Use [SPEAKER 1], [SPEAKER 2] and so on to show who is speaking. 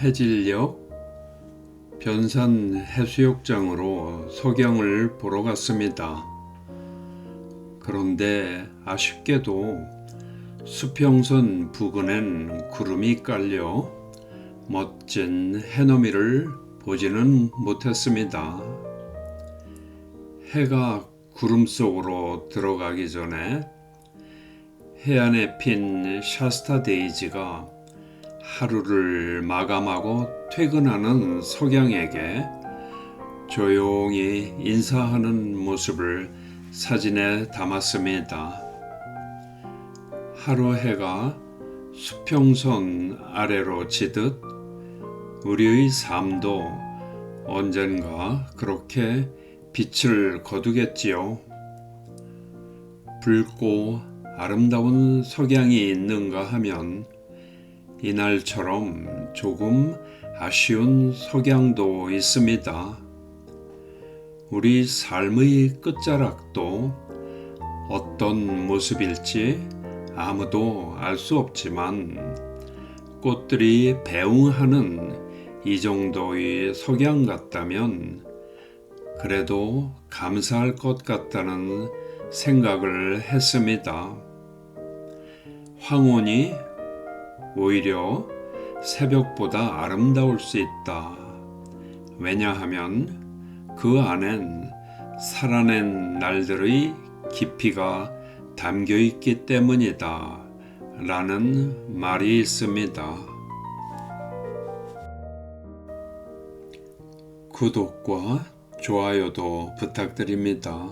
[SPEAKER 1] 해질녘 변산 해수욕장으로 석양을 보러 갔습니다. 그런데 아쉽게도 수평선 부근엔 구름이 깔려 멋진 해넘이를 보지는 못했습니다. 해가 구름 속으로 들어가기 전에 해안에 핀 샤스타 데이지가 하루를 마감하고 퇴근하는 석양에게 조용히 인사하는 모습을 사진에 담았습니다. 하루 해가 수평선 아래로 지듯 우리의 삶도 언젠가 그렇게 빛을 거두겠지요. 붉고 아름다운 석양이 있는가 하면 이날처럼 조금 아쉬운 석양도 있습니다. 우리 삶의 끝자락도 어떤 모습일지 아무도 알 수 없지만 꽃들이 배웅하는 이 정도의 석양 같다면 그래도 감사할 것 같다는 생각을 했습니다. 황혼이 오히려 새벽보다 아름다울 수 있다. 왜냐하면 그 안엔 살아낸 날들의 깊이가 담겨 있기 때문이다. 라는 말이 있습니다. 구독과 좋아요도 부탁드립니다.